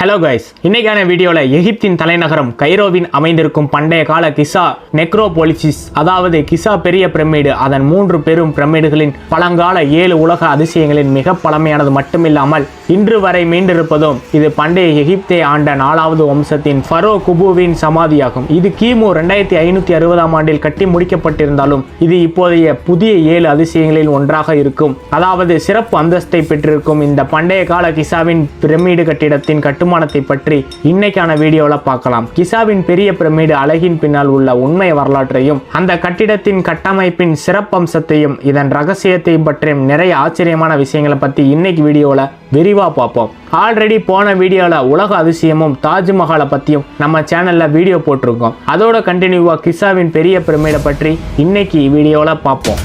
Hello guys இன்னைக்கான வீடியோவில் எகிப்தின் தலைநகரம் கைரோவின் அமைந்திருக்கும் பண்டைய கால கிசா நெக்ரோபோலிசிஸ் அதாவது கிசா பெரிய பிரமிடு அதன் மூன்று பெரும் பிரமிடுகளின் பழங்கால ஏழு உலக அதிசயங்களின் மிக பழமையானது மட்டுமில்லாமல் இன்று வரை மீண்டிருப்பதும் இது பண்டைய எகிப்தை ஆண்ட நாலாவது வம்சத்தின் ஃபரோ குபுவின் சமாதியாகும். இது கிமு ரெண்டாயிரத்தி ஐநூத்தி அறுபதாம் ஆண்டில் கட்டி முடிக்கப்பட்டிருந்தாலும் இது இப்போதைய புதிய ஏழு அதிசயங்களில் ஒன்றாக இருக்கும். அதாவது சிறப்பு அந்தஸ்தை பெற்றிருக்கும் இந்த பண்டைய கால கிசாவின் பிரமிடு கட்டிடத்தின் கட்டுமானத்தை பற்றி இன்னைக்கான வீடியோவில் பார்க்கலாம். கிசாவின் பெரிய பிரமிடு அழகின் பின்னால் உள்ள உண்மை வரலாற்றையும் அந்த கட்டிடத்தின் கட்டமைப்பின் சிறப்பம்சத்தையும் இதன் ரகசியத்தையும் பற்றியும் நிறைய ஆச்சரியமான விஷயங்களை பற்றி இன்னைக்கு வீடியோவில் விரிவாக பார்ப்போம். ஆல்ரெடி போன வீடியோவில் உலக அதிசயமும் தாஜ்மஹாலை பற்றியும் நம்ம சேனலில் வீடியோ போட்டிருக்கோம். அதோட கண்டினியூவாக கிசாவின் பெரிய பிரமிடை பற்றி இன்னைக்கு வீடியோவில் பார்ப்போம்.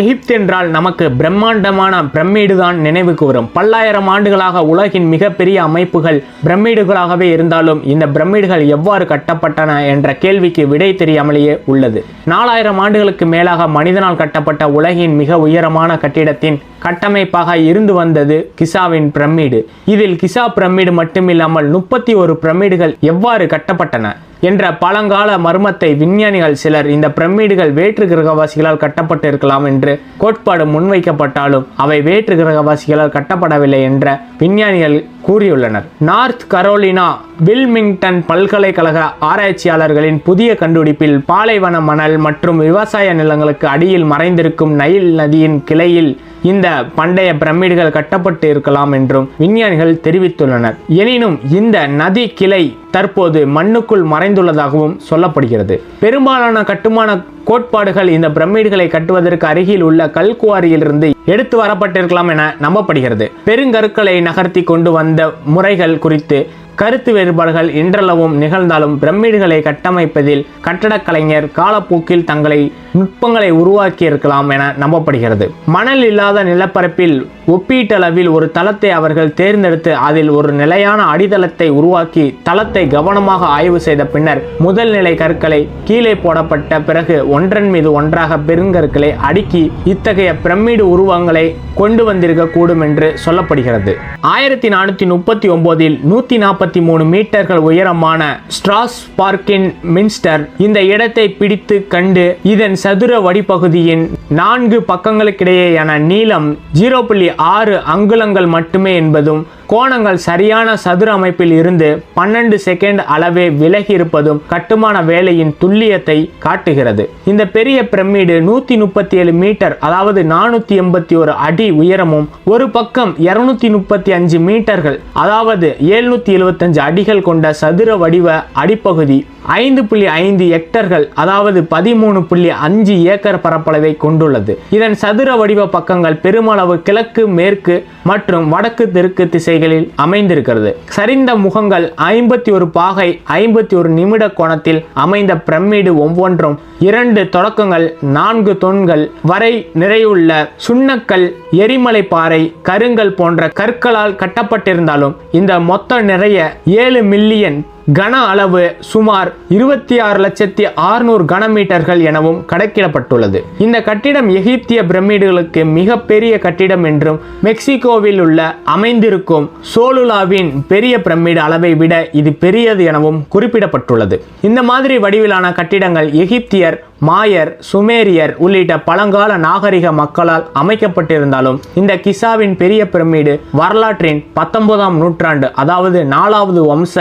எகிப்து என்றால் நமக்கு பிரம்மாண்டமான பிரமிடு தான் நினைவுக்கு வரும். பல்லாயிரம் ஆண்டுகளாக உலகின் மிகப்பெரிய அமைப்புகள் பிரமிடுகளாகவே இருந்தாலும் இந்த பிரமிடுகள் எவ்வாறு கட்டப்பட்டன என்ற கேள்விக்கு விடை தெரியாமலேயே உள்ளது. நாலாயிரம் ஆண்டுகளுக்கு மேலாக மனிதனால் கட்டப்பட்ட உலகின் மிக உயரமான கட்டிடத்தின் கட்டமைப்பாக இருந்து வந்தது கிசாவின் பிரமிடு. இதில் கிசா பிரமிடு மட்டுமில்லாமல் முப்பத்தி ஒரு பிரமிடுகள் எவ்வாறு கட்டப்பட்டன? என்ற பழங்கால மர்மத்தை விஞ்ஞானிகள் சிலர் இந்த பிரமிடுகள் வேற்று கிரகவாசிகளால் கட்டப்பட்டு இருக்கலாம் என்று கோட்பாடு முன்வைக்கப்பட்டாலும் அவை வேற்று கிரகவாசிகளால் கட்டப்படவில்லை என்ற விஞ்ஞானிகள் கூறியுள்ளனர். நார்த் கரோலினா வில்மிங்டன் பல்கலைக்கழக ஆராய்ச்சியாளர்களின் புதிய கண்டுபிடிப்பில் பாலைவன மணல் மற்றும் விவசாய நிலங்களுக்கு அடியில் மறைந்திருக்கும் நைல் நதியின் கிளையில் இந்த பண்டைய பிரமிடுகள் கட்டப்பட்டு இருக்கலாம் என்றும் விஞ்ஞானிகள் தெரிவித்துள்ளனர். எனினும் இந்த நதி கிளை தற்போது மண்ணுக்குள் மறைந்துள்ளதாகவும் சொல்லப்படுகிறது. பெரும்பாலான கட்டுமான கோட்பாடுகள் இந்த பிரமிடுகளை கட்டுவதற்கு அருகில் உள்ள கல்குவாரியிலிருந்து எடுத்து வரப்பட்டிருக்கலாம் என நம்பப்படுகிறது. பெருங்கற்களை நகர்த்தி கொண்டு வந்த முறைகள் குறித்து கருத்து வேறுபாடுகள் இன்றளவும் நிகழ்ந்தாலும் பிரமிடுகளை கட்டமைப்பதில் கட்டடக் கலைஞர் காலப்போக்கில் தங்களை நுட்பங்களை உருவாக்கியிருக்கலாம் என நம்பப்படுகிறது. மணல் இல்லாத நிலப்பரப்பில் ஒப்பீட்டளவில் ஒரு தளத்தை அவர்கள் தேர்ந்தெடுத்து அதில் ஒரு நிலையான அடித்தளத்தை உருவாக்கி தளத்தை கவனமாக ஆய்வு செய்த பின்னர் முதல் நிலை கற்களை கீழே போடப்பட்ட பிறகு ஒன்றன் மீது ஒன்றாக பெருங்கற்களை அடுக்கி இத்தகைய பிரமிடு உருவங்களை கொண்டு வந்திருக்க கூடும் என்று சொல்லப்படுகிறது. ஆயிரத்தி நானூத்தி முப்பத்தி ஒன்பதில் நூத்தி நாற்பத்தி மூணு மீட்டர்கள் உயரமான ஸ்ட்ராஸ் பார்க்கின் மின்ஸ்டர் இந்த இடத்தை பிடித்து கண்டு இதன் சதுர வடிப்பகுதியின் நான்கு பக்கங்களுக்கிடையேயான நீளம் ஜீரோ புள்ளி ஆறு அங்குலங்கள் மட்டுமே என்பதும் கோணங்கள் சரியான சதுர அமைப்பில் இருந்து பன்னெண்டு செகண்ட் அளவே விலகி இருப்பதும் கட்டுமான வேலையின் துல்லியத்தை காட்டுகிறது. இந்த பெரிய பிரமிடு நூத்தி முப்பத்தி ஏழு மீட்டர் அதாவது நானூத்தி எண்பத்தி ஒரு அடி உயரமும் ஒரு பக்கம் இருநூத்தி முப்பத்தி அஞ்சு மீட்டர்கள் அதாவது எழுநூத்தி எழுபத்தஞ்சு அடிகள் கொண்ட சதுர வடிவ அடிப்பகுதி ஐந்து புள்ளி ஐந்து ஹெக்டர்கள் அதாவது பதிமூணு புள்ளி அஞ்சு ஏக்கர் பரப்பளவை கொண்டுள்ளது. இதன் சதுர வடிவ பக்கங்கள் பெருமளவு கிழக்கு மேற்கு மற்றும் வடக்கு தெற்கு திசை திசைகளில் அமைந்திருக்கிறது. சரிந்த முகங்கள் ஐம்பத்தி ஒரு பாகை ஐம்பத்தி ஒரு நிமிட கோணத்தில் அமைந்த பிரமிடு ஒவ்வொன்றும் இரண்டு தொடக்கங்கள் நான்கு தொன்கள் வரை நிறையுள்ள சுண்ணக்கல் எரிமலை பாறை கருங்கல் போன்ற கற்களால் கட்டப்பட்டிருந்தாலும் இந்த மொத்த நிறைய ஏழு மில்லியன் கன அளவு சுமார் இருபத்தி ஆறு லட்சத்தி ஆறுநூறு கனமீட்டர்கள் எனவும் கணக்கிடப்பட்டுள்ளது. இந்த கட்டிடம் எகிப்திய பிரமிடுகளுக்கு மிக பெரிய கட்டிடம் என்றும் மெக்சிகோவில் உள்ள அமைந்திருக்கும் சோலுலாவின் பெரிய பிரமிடு அளவை விட இது பெரியது எனவும் குறிப்பிடப்பட்டுள்ளது. இந்த மாதிரி வடிவிலான கட்டிடங்கள் எகிப்தியர் மாயர் சுமேரியர் உள்ளிட்ட பழங்கால நாகரிக மக்களால் அமைக்கப்பட்டிருந்தாலும் இந்த கிசாவின் பெரிய பிரமிடு வரலாற்றின் பத்தொன்பதாம் நூற்றாண்டு அதாவது நாலாவது வம்ச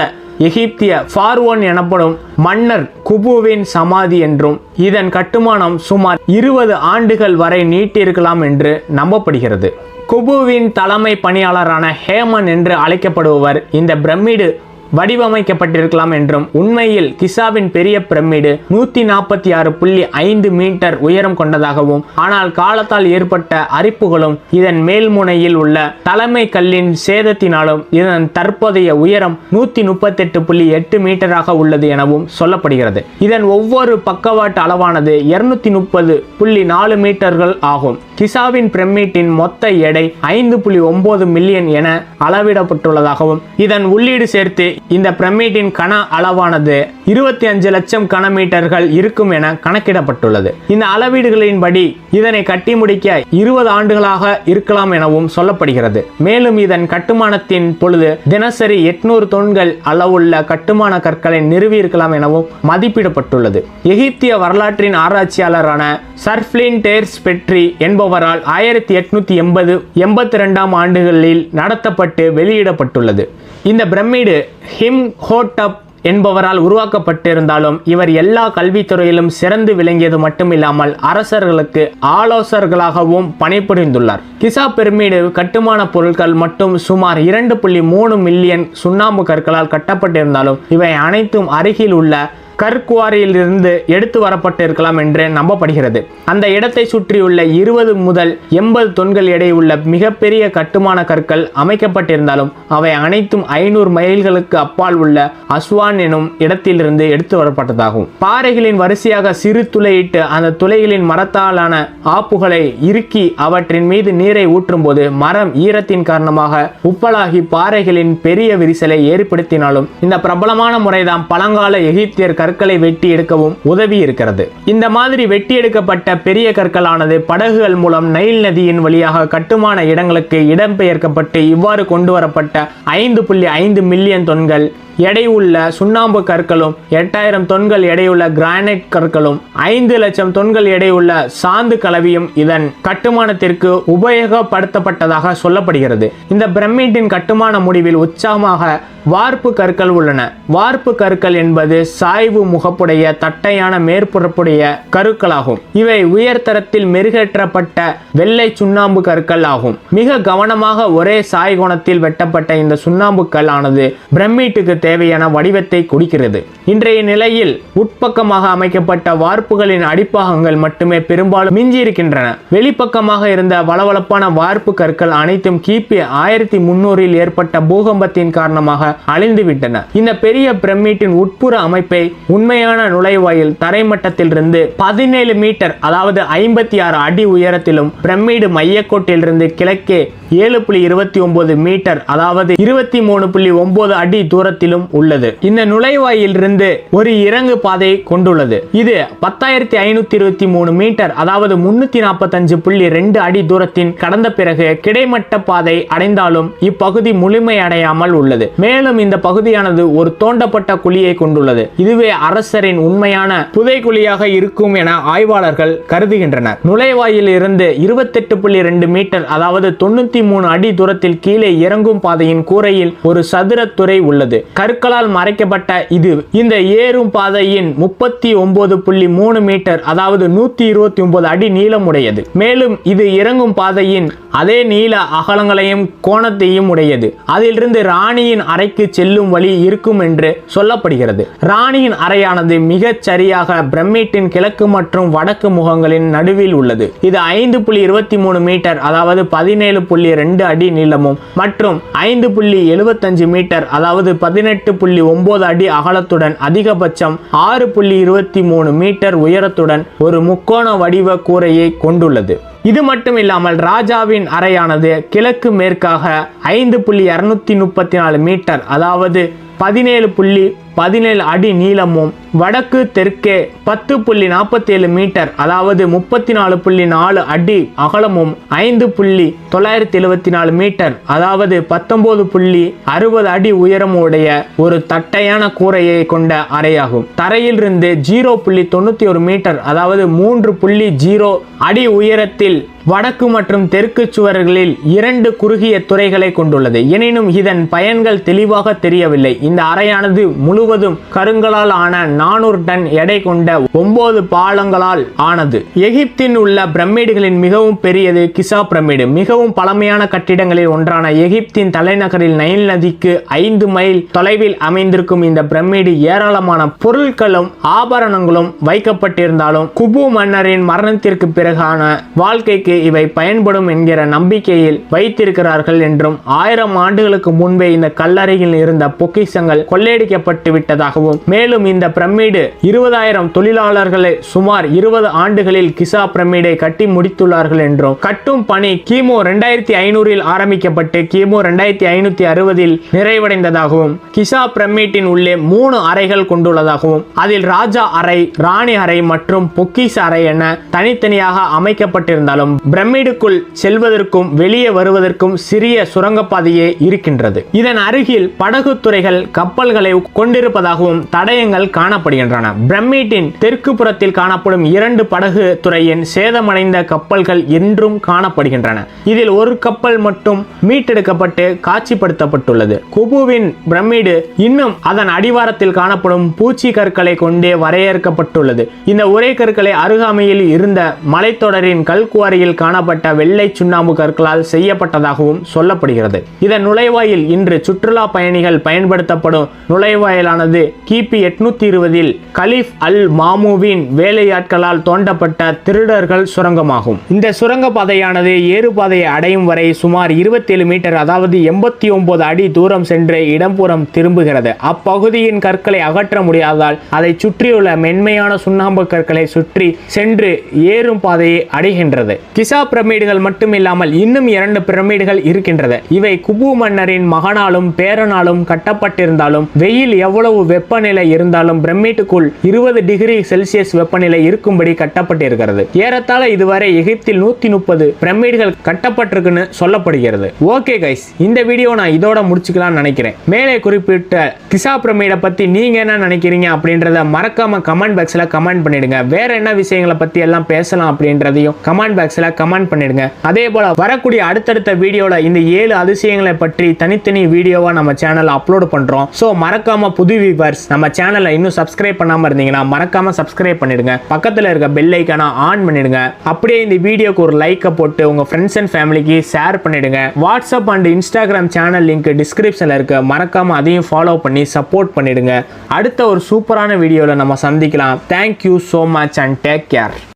எகிப்திய ஃபார்வோன் எனப்படும் மன்னர் குபுவின் சமாதி என்றும் இதன் கட்டுமானம் சுமார் இருபது ஆண்டுகள் வரை நீட்டிருக்கலாம் என்று நம்பப்படுகிறது. குபுவின் தலைமை பணியாளரான ஹேமன் என்று அழைக்கப்படுபவர் இந்த பிரமிடு வடிவமைக்கப்பட்டிருக்கலாம் என்றும் உண்மையில் கிசாவின் பெரிய பிரமிடு நூத்தி நாற்பத்தி ஆறு புள்ளி ஐந்து மீட்டர் உயரம் கொண்டதாகவும் ஆனால் காலத்தால் ஏற்பட்ட அரிப்புகளும் இதன் மேல்முனையில் உள்ள தலைமை கல்லின் சேதத்தினாலும் இதன் தற்போதைய உயரம் நூத்தி முப்பத்தெட்டு புள்ளி எட்டு மீட்டராக உள்ளது எனவும் சொல்லப்படுகிறது. இதன் ஒவ்வொரு பக்கவாட்டு அளவானது இருநூத்தி முப்பது புள்ளி நாலு மீட்டர்கள் ஆகும். கிசாவின் பிரமிட்டின் மொத்த எடை ஐந்து புள்ளி ஒன்பது மில்லியன் என அளவிடப்பட்டுள்ளதாகவும் இதன் உள்ளீடு சேர்த்து இந்த பிரமிட்டின் கன அளவானது இருபத்தி அஞ்சு லட்சம் கனமீட்டர்கள் இருக்கும் என கணக்கிடப்பட்டுள்ளது. இந்த அளவீடுகளின்படி இதனை கட்டி முடிக்க இருபது ஆண்டுகளாக இருக்கலாம் எனவும் சொல்லப்படுகிறது. மேலும் இதன் கட்டுமானத்தின் பொழுது தினசரி எட்நூறு தொன்கள் அளவுள்ள கட்டுமான கற்களை நிறுவியிருக்கலாம் எனவும் மதிப்பிடப்பட்டுள்ளது. எகிப்திய வரலாற்றின் ஆராய்ச்சியாளரான சர்ஃப்ளின் டேர்ஸ் பெட்ரி என்பவரால் ஆயிரத்தி எட்நூத்தி எண்பது எண்பத்தி ரெண்டாம் ஆண்டுகளில் நடத்தப்பட்டு வெளியிடப்பட்டுள்ளது. இந்த பிரமிடு ஹிம் ஹோட்டப் என்பவரால் உருவாக்கப்பட்டிருந்தாலும் இவர் எல்லா கல்வித்துறையிலும் சிறந்து விளங்கியது மட்டுமில்லாமல் அரசர்களுக்கு ஆலோசகர்களாகவும் பணிபுரிந்துள்ளார். கிசா பிரமிடு கட்டுமான பொருட்கள் மட்டும் சுமார் இரண்டு புள்ளி மூணு மில்லியன் சுண்ணாம்பு கற்களால் கட்டப்பட்டிருந்தாலும் இவை அனைத்தும் அருகில் உள்ள கற்குவாரியிலிருந்து எடுத்து வரப்பட்டிருக்கலாம் என்று நம்பப்படுகிறது. அந்த இடத்தை சுற்றியுள்ள இருபது முதல் எண்பது தொன்கள் எடையுள்ள மிகப்பெரிய கட்டுமான கற்கள் அமைக்கப்பட்டிருந்தாலும் அவை அனைத்தும் ஐநூறு மைல்களுக்கு அப்பால் உள்ள அஸ்வான் எனும் இடத்திலிருந்து எடுத்து வரப்பட்டதாகும். பாறைகளின் வரிசையாக சிறு துளையிட்டு அந்த துளைகளின் மரத்தாலான ஆப்புகளை இறுக்கி அவற்றின் மீது நீரை ஊற்றும் போது மரம் ஈரத்தின் காரணமாக உப்பலாகி பாறைகளின் பெரிய விரிசலை ஏற்படுத்தினாலும் இந்த பிரபலமான முறைதான் பழங்கால எகிப்தியர் கற்களை வெட்டி எடுக்கவும் உதவி இருக்கிறது. இந்த மாதிரி வெட்டி எடுக்கப்பட்ட பெரிய கற்களானது படகுகள் மூலம் நைல் நதியின் வழியாக கட்டுமான இடங்களுக்கு இடம்பெயர்க்கப்பட்டு இவ்வாறு கொண்டு வரப்பட்ட ஐந்து புள்ளி ஐந்து மில்லியன் தொன்கள் எடையுள்ள சுண்ணாம்பு கற்களும் எட்டாயிரம் தொன்கள் எடையுள்ள கிரானைட் கற்களும் ஐந்து லட்சம் தொன்கள் எடையுள்ள சாந்து கலவியும் இதன் கட்டுமானத்திற்கு உபயோகப்படுத்தப்பட்டதாக சொல்லப்படுகிறது. இந்த பிரமிட்டின் கட்டுமான முடிவில் உற்சாகமாக வார்ப்பு கற்கள் உள்ளன. வார்ப்பு கற்கள் என்பது சாய்வு முகப்புடைய தட்டையான மேற்புறப்புடைய கருக்களாகும். இவை உயர்தரத்தில் மெருகேற்றப்பட்ட வெள்ளை சுண்ணாம்பு கற்கள் ஆகும். மிக கவனமாக ஒரே சாய் கோணத்தில் வெட்டப்பட்ட இந்த சுண்ணாம்புக்கல் ஆனது பிரமிட்டுக்கு தேவையான வடிவத்தை கொடுக்கிறது. இன்றைய நிலையில் உட்பக்கமாக அமைக்கப்பட்ட வார்ப்புகளின் அடிப்பாகங்கள் மட்டுமே பெரும்பாலும் மிஞ்சி இருக்கின்றன வெளிப்பக்கமாக இருந்த வளவளப்பான வார்ப்பு கற்கள் அனைத்தும் கிபி ஆயிரத்தி முன்னூறில் ஏற்பட்ட பூகம்பத்தின் காரணமாக அழிந்துவிட்டன. இந்த பெரிய பிரமிட்டின் உட்புற அமைப்பை உண்மையான நுழைவாயில் தரைமட்டத்திலிருந்து பதினேழு மீட்டர் அதாவது ஐம்பத்தி ஆறு அடி உயரத்திலும் பிரமிடு மையக்கோட்டிலிருந்து கிழக்கே ஏழு புள்ளி இருபத்தி ஒன்பது மீட்டர் அதாவது இருபத்தி மூணு புள்ளி ஒன்பது அடி தூரத்திலும் உள்ளது. இந்த நுழைவாயில் இருந்து ஒரு இறங்கு பாதை கொண்டுள்ளது. இது பத்தாயிரத்தி ஐநூத்தி இருபத்தி மூணு மீட்டர் அதாவது முன்னூத்தி நாற்பத்தஞ்சு புள்ளி ரெண்டு அடி தூரத்தின் கடந்த பிறகு கிடைமட்ட பாதை அடைந்தாலும் இப்பகுதி முழுமையடையாமல் உள்ளது. மேலும் இந்த பகுதியானது ஒரு தோண்டப்பட்ட குழியை கொண்டுள்ளது. இதுவே அரசரின் உண்மையான புதைக்குழியாக இருக்கும் என ஆய்வாளர்கள் கருதுகின்றனர். நுழைவாயில் இருந்து இருபத்தெட்டு புள்ளி ரெண்டு மீட்டர் அதாவது தொண்ணூத்தி மூணு அடி தூரத்தில் கீழே இறங்கும் பாதையின் கூரையில் ஒரு சதுர துறை உள்ளது. கற்களால் மறைக்கப்பட்ட இது. இந்த ஏறும் பாதையின் முப்பத்தி ஒன்பது புள்ளி மூணு மீட்டர் அதாவது நூத்தி இருபத்தி ஒன்பது அடி நீளம் உடையது மேலும் இது இறங்கும் பாதையின் அதே நீள அகலங்களையும் கோணத்தையும் உடையது. அதிலிருந்து ராணியின் அறைக்கு செல்லும் வழி இருக்கும் என்று சொல்லப்படுகிறது. ராணியின் அறையானது மிகச் சரியாக பிரமிட்டின் கிழக்கு மற்றும் வடக்கு முகங்களின் நடுவில் உள்ளது. இது ஐந்து புள்ளி இருபத்தி மூணு மீட்டர் அதாவது பதினேழு புள்ளி ரெண்டு அடி நீளமும் மற்றும் ஐந்து புள்ளி எழுபத்தஞ்சு மீட்டர் அதாவது பதினெட்டு புள்ளி ஒன்பது அடி அகலத்துடன் அதிகபட்சம் ஆறு புள்ளி இருபத்தி மூணு மீட்டர் உயரத்துடன் ஒரு முக்கோண வடிவ கூரையை கொண்டுள்ளது. இது மட்டும் இல்லாமல் ராஜாவின் அறையானது கிழக்கு மேற்காக ஐந்து புள்ளி இரநூத்தி முப்பத்தி நாலு மீட்டர் அதாவது பதினேழு புள்ளி பதினேழு அடி நீளமும் வடக்கு தெற்கே பத்து புள்ளி நாற்பத்தி ஏழு மீட்டர் அதாவது முப்பத்தி நாலு புள்ளி நாலு அடி அகலமும் ஐந்து புள்ளி தொள்ளாயிரத்தி எழுபத்தி நாலு மீட்டர் அதாவது பத்தொன்பது புள்ளி அறுபது அடி உயரம் உடைய ஒரு தட்டையான கூரையை கொண்ட அறையாகும். தரையிலிருந்து ஜீரோ புள்ளி தொண்ணூத்தி ஒரு மீட்டர் அதாவது மூன்று புள்ளி ஜீரோ அடி உயரத்தில் வடக்கு மற்றும் தெற்கு சுவர்களில் இரண்டு குறுகிய துறைகளை கொண்டுள்ளது. எனினும் இதன் பயன்கள் தெளிவாக தெரியவில்லை. இந்த அறையானது முழு முழுவதும் கருங்கலால் ஆன நானூறு டன் எடை கொண்ட ஒன்பது பாலங்களால் ஆனது. எகிப்தின் உள்ள பிரமிடுகளின் மிகவும் பெரியது கிசா பிரமிடு. மிகவும் பழமையான கட்டிடங்களில் ஒன்றான எகிப்தின் தலைநகரில் நைல் நதிக்கு ஐந்து மைல் தொலைவில் அமைந்திருக்கும் இந்த பிரமிடு ஏராளமான பொருட்களும் ஆபரணங்களும் வைக்கப்பட்டிருந்தாலும் குபு மன்னரின் மரணத்திற்கு பிறகான வாழ்க்கைக்கு இவை பயன்படும் என்கிற நம்பிக்கையில் வைத்திருக்கிறார்கள் என்றும் ஆயிரம் ஆண்டுகளுக்கு முன்பே இந்த கல்லறையில் இருந்த பொக்கிஷங்கள் கொள்ளையடிக்கப்பட்டு விட்டதாகவும் மேலும் இந்த பிரமிடு இருபதாயிரம் தொழிலாளர்களை சுமார் இருபது ஆண்டுகளில் கிசா பிரமிடை கட்டி முடித்துள்ளார்கள் என்றும் கட்டும் பணி கிமு ரெண்டாயிரத்தி ஐநூறில் ஆரம்பிக்கப்பட்டு கிமு ரெண்டாயிரத்தி ஐநூத்தி அறுபதில் நிறைவடைந்ததாகவும் கிசா பிரமிட்டின் உள்ளே மூணு அறைகள் கொண்டுள்ளதாகவும் அதில் ராஜா அறை ராணி அறை மற்றும் பொக்கிஸ் அறை என தனித்தனியாக அமைக்கப்பட்டிருந்தாலும் பிரமிடுக்குள் செல்வதற்கும் வெளியே வருவதற்கும் சிறிய சுரங்கப்பாதையே இருக்கின்றது. இதன் அருகில் படகு துறைகள் கப்பல்களை கொண்டிருப்பதாகவும் தடயங்கள் காணப்படுகின்றன. பிரம்மீட்டின் தெற்கு புறத்தில் காணப்படும் இரண்டு படகு துறையின் சேதமடைந்த கப்பல்கள் என்றும் காணப்படுகின்றன. இதில் ஒரு கப்பல் மட்டும் மீட்டெடுக்கப்பட்டு காட்சிப்படுத்தப்பட்டுள்ளது. குபுவின் பிரமிடு இன்னும் அதன் அடிவாரத்தில் காணப்படும் பூச்சி கற்களை கொண்டே வரையறுக்கப்பட்டுள்ளது. இந்த உரை கற்களை அருகாமையில் இருந்த மலைத்தொடரின் கல்குவாரியில் காணப்பட்ட வெள்ளை சுண்ணாம்பு கற்களால் செய்யப்பட்டதாகவும் சொல்லப்படுகிறது. இதன் நுழைவாயில் இன்று சுற்றுலா பயணிகள் பயன்படுத்தப்படும் நுழைவாயில் நுழைவாயிலானது கிபி எட்நூத்தி இருபதில் கலீஃப் அல் மாமுவின் வேலையாட்களால் தோண்டப்பட்ட திருடர்கள் சுரங்கமாகும். இந்த சுரங்க பாதையானது ஏறுபாதையை அடையும் வரை சுமார் 27 மீட்டர் அதாவது எண்பத்தி ஒன்பது அடி தூரம் சென்று இடம்புறம் திரும்புகிறது. அப்பகுதியின் கற்களை அகற்ற முடியாததால் அதை சுற்றியுள்ள மென்மையான சுண்ணாம்பு கற்களை சுற்றி சென்று ஏறும் பாதையை அடைகின்றது. கிசா பிரமிடுகள் மட்டுமில்லாமல் இன்னும் இரண்டு பிரமிடுகள் இருக்கின்றது. இவை குபு மன்னரின் மகனாலும் பேரனாலும் கட்டப்பட்டிருந்தாலும் வெயில் எவ்வளவு வெப்பநிலை இருந்தாலும் பிரமிட்டுக்குள் இருபது டிகிரி செல்சியஸ் வெப்பநிலை இருக்கும்படி கட்டப்பட்டிருக்கிறது. ஏறத்தாழ இதுவரை எகிப்தில் நூத்தி முப்பது பிரமிடுகள் கட்டப்பட்டிருக்குன்னு சொல்லப்படுகிறது. ஓகே கைஸ் இந்த வீடியோ நான் இதோட முடிச்சுக்கலாம்னு நினைக்கிறேன். மேலே குறிப்பிட்ட கிசா பிரமிடை பத்தி நீங்க என்ன நினைக்கிறீங்க அப்படின்றத மறக்காம கமெண்ட் பாக்ஸ்ல கமெண்ட் பண்ணிடுங்க. வேற என்ன விஷயங்களை பத்தி எல்லாம் பேசலாம் அப்படின்றதையும் கமெண்ட் பாக்ஸ்ல கமெண்ட் பண்ணிடுங்க. அதே போல வரக்கூடிய அடுத்தடுத்த வீடியோல இந்த ஏழு அதிசயங்களை பற்றி தனித்தனி வீடியோவா நம்ம சேனல் அப்லோட் பண்றோம். ஸோ மறக்காம புது வியூவர்ஸ் நம்ம சேனலை இன்னும் சப்ஸ்கிரைப் பண்ணாமல் இருந்தீங்கன்னா மறக்காம சப்ஸ்கிரைப் பண்ணிடுங்க. பக்கத்தில் இருக்க பெல் ஐக்கான ஆன் பண்ணிடுங்க. அப்படியே இந்த வீடியோக்கு ஒரு லைக்கை போட்டு உங்கள் ஃப்ரெண்ட்ஸ் அண்ட் ஃபேமிலிக்கு ஷேர் பண்ணிடுங்க. WhatsApp and Instagram channel link டிஸ்கிரிப்ஷனில் இருக்க மறக்காம அதையும் ஃபாலோ பண்ணி சப்போர்ட் பண்ணிடுங்க. அடுத்த ஒரு சூப்பரான வீடியோவில் நம்ம சந்திக்கலாம். Thank you so much and take care